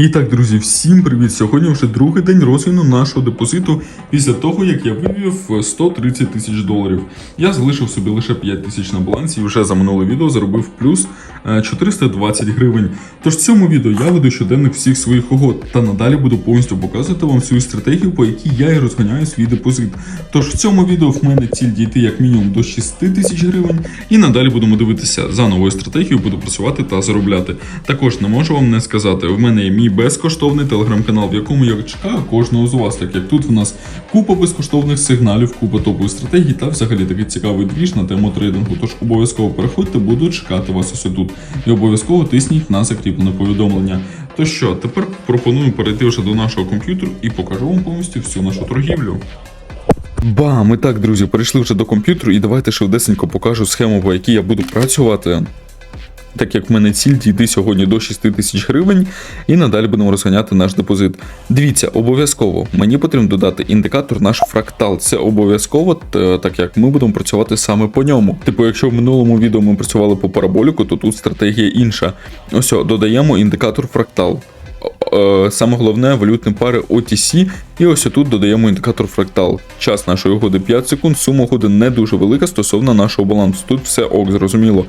І так, друзі, всім привіт! Сьогодні вже другий день розміну нашого депозиту після того, як я вивів 130 тисяч доларів. Я залишив собі лише 5 тисяч на балансі і вже за минуле відео заробив плюс е, 420 гривень. Тож в цьому відео я веду щоденник всіх своїх угод та надалі буду повністю показувати вам свою стратегію, по якій я і розганяю свій депозит. Тож в цьому відео в мене ціль дійти як мінімум до 6 тисяч гривень, і надалі будемо дивитися за новою стратегією, буду працювати та заробляти. Також не можу вам не сказати, в мене є мій безкоштовний телеграм-канал, в якому я чекаю кожного з вас, так як тут в нас купа безкоштовних сигналів, купа топових стратегій та взагалі такий цікавий двіж на тему трейдингу. Тож обов'язково переходьте, буду чекати вас ось тут. І обов'язково тисніть на закріплене повідомлення. То що, тепер пропоную перейти вже до нашого комп'ютеру і покажу вам повністю всю нашу торгівлю. Бам, і так, друзі, перейшли вже до комп'ютеру, і давайте швидесенько покажу схему, по якій я буду працювати. Так як в мене ціль дійти сьогодні до 6 тисяч гривень, і надалі будемо розганяти наш депозит. Дивіться, обов'язково мені потрібно додати індикатор наш фрактал. Це обов'язково, так як ми будемо працювати саме по ньому. Типу, якщо в минулому відео ми працювали по параболіку, то тут стратегія інша. Ось, додаємо індикатор фрактал. Е, Саме головне валютні пари OTC, і ось тут додаємо індикатор фрактал. Час нашої угоди 5 секунд, сума угоди не дуже велика стосовно нашого балансу. Тут все ок, зрозуміло.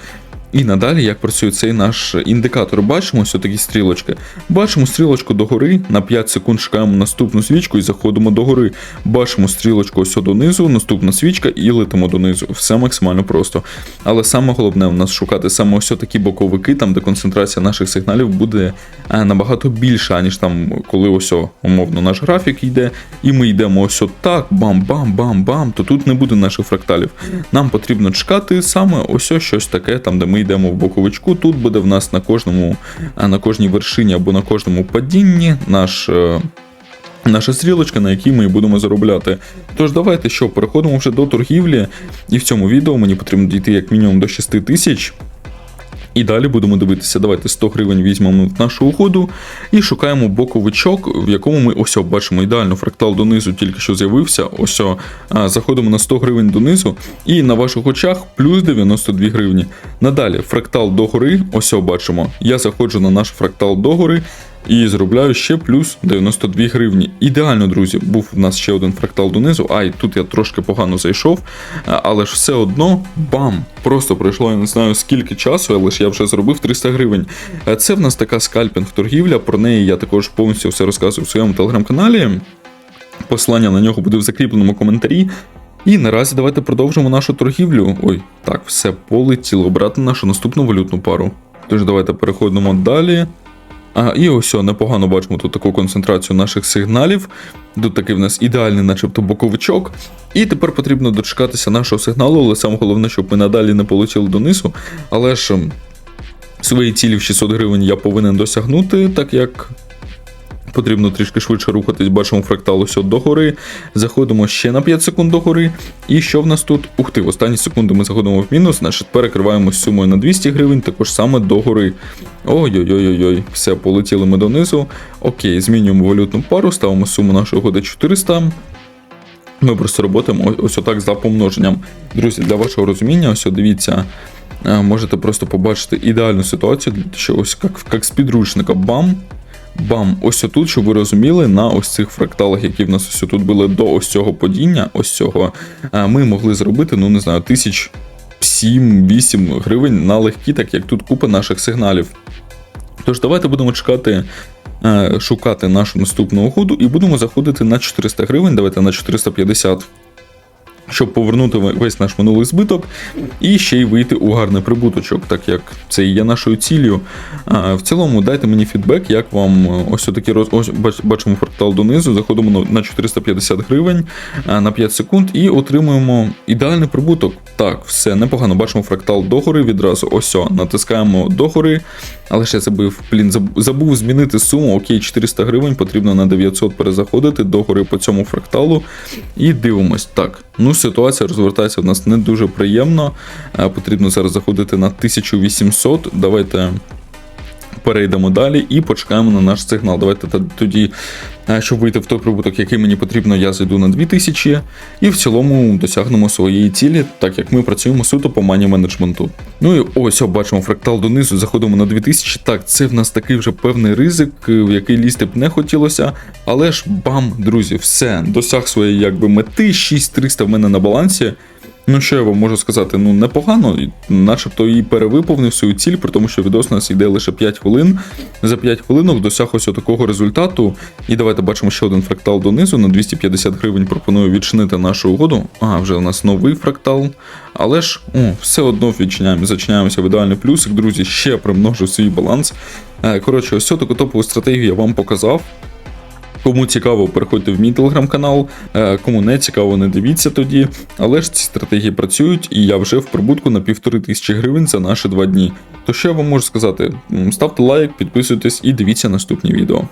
І надалі, як працює цей наш індикатор, бачимо ось такі стрілочки. Бачимо стрілочку догори, на 5 секунд шукаємо наступну свічку і заходимо догори. Бачимо стрілочку ось донизу, наступна свічка і летимо донизу. Все максимально просто. Але саме головне у нас шукати саме ось такі боковики, там де концентрація наших сигналів буде е, набагато більша, ніж там, коли ось умовно наш графік йде, і ми йдемо ось так, бам-бам-бам-бам, то тут не буде наших фракталів. Нам потрібно чекати саме ось щось таке, там де ми йдемо в боковичку. Тут буде в нас на кожному, на кожній вершині або на кожному падінні наш. е, Наша стрілочка, на якій ми будемо заробляти. Тож давайте що, переходимо вже до торгівлі, і в цьому відео мені потрібно дійти як мінімум до 6 тисяч. І далі будемо дивитися. Давайте 100 гривень візьмемо в нашу угоду і шукаємо боковичок, в якому ми ось бачимо ідеально фрактал донизу, тільки що з'явився. Ось заходимо на 100 гривень донизу, і на ваших очах плюс 92 гривні. Надалі фрактал догори, ось бачимо. Я заходжу на наш фрактал догори. І зробляю ще плюс 92 гривні. Ідеально, друзі, був в нас ще один фрактал донизу. Ай, тут я трошки погано зайшов, але ж все одно бам! Просто пройшло, я не знаю скільки часу, але ж я вже зробив 300 гривень. Е, Це в нас така скальпінг-торгівля. Про неї я також повністю все розказую в своєму телеграм-каналі. Посилання на нього буде в закріпленому коментарі. І наразі давайте продовжимо нашу торгівлю. Ой, так, все полетіло. Брати нашу наступну валютну пару. Тож давайте переходимо далі. А, і ось непогано бачимо тут таку концентрацію наших сигналів. Тут такий в нас ідеальний, начебто, боковичок. І тепер потрібно дочекатися нашого сигналу, але саме головне, щоб ми надалі не полетіли донизу. Але ж ем, свої цілі в 600 гривень я повинен досягнути, так як Потрібно трішки швидше рухатись, бачимо фрактал ось догори. Заходимо ще на 5 секунд догори. І що в нас тут? Ух ти, в останні секунди ми заходимо в мінус, значить перекриваємо сумою на 200 гривень, також саме догори. Ой-ой-ой-ой, все, полетіли ми донизу. Окей, змінюємо валютну пару, ставимо суму нашої угоди 400. Ми просто працюємо ось отак за помноженням. Друзі, для вашого розуміння, ось дивіться. е, Можете просто побачити ідеальну ситуацію, що ось як, як з підручника бам, Бам, ось отут, щоб ви розуміли, на ось цих фракталах, які в нас ось тут були до ось цього падіння, ось цього, е, ми могли зробити, ну не знаю, тисяч 7-8 гривень на легкі, так як тут купа наших сигналів. Тож давайте будемо чекати, е, шукати нашу наступну угоду і будемо заходити на 400 гривень, давайте на 450. Щоб повернути весь наш минулий збиток і ще й вийти у гарний прибуточок, так як це і є нашою ціллю. В цілому дайте мені фідбек, як вам е, ось такі роз... ось бачимо фрактал донизу, заходимо на- на 450 гривень на 5 секунд і отримуємо ідеальний прибуток. Так, все непогано. Бачимо фрактал догори відразу. Ось, о, натискаємо догори. Але ще забив, блін, забув змінити суму. Окей, 400 гривень, потрібно на 900 перезаходити догори по цьому фракталу. І дивимось. Так, ну ситуація розвертається в нас не дуже приємно. Е, Потрібно зараз заходити на 1800. Давайте перейдемо далі і почекаємо на наш сигнал. Давайте тоді, е, щоб вийти в той прибуток, який мені потрібно, я зайду на 2000 і в цілому досягнемо своєї цілі, так як ми працюємо суто по мані менеджменту. Ну і ось бачимо фрактал донизу, заходимо на 2000. Так, це в нас такий вже певний ризик, е, в який лізти б не хотілося. Але ж бам, друзі, все, досяг своєї якби мети, 6300 в мене на балансі. Ну, що я вам можу сказати? Ну, непогано, начебто і перевиповнив свою ціль, при тому, що відос у нас йде лише 5 хвилин. За 5 хвилинок досяг ось такого результату. І давайте бачимо ще один фрактал донизу. На 250 гривень пропоную відчинити нашу угоду. Ага, вже у нас новий фрактал. Але ж о, все одно відчиняємо, зачиняємося в ідеальний плюсик, друзі, ще примножу свій баланс. Е, Коротше, ось таку топову стратегію я вам показав. Кому цікаво, переходьте в мій телеграм-канал. Е, Кому не цікаво, не дивіться тоді. Але ж ці стратегії працюють, і я вже в прибутку на півтори тисячі гривень за наші два дні. То що я вам можу сказати? Ставте лайк, підписуйтесь і дивіться наступні відео.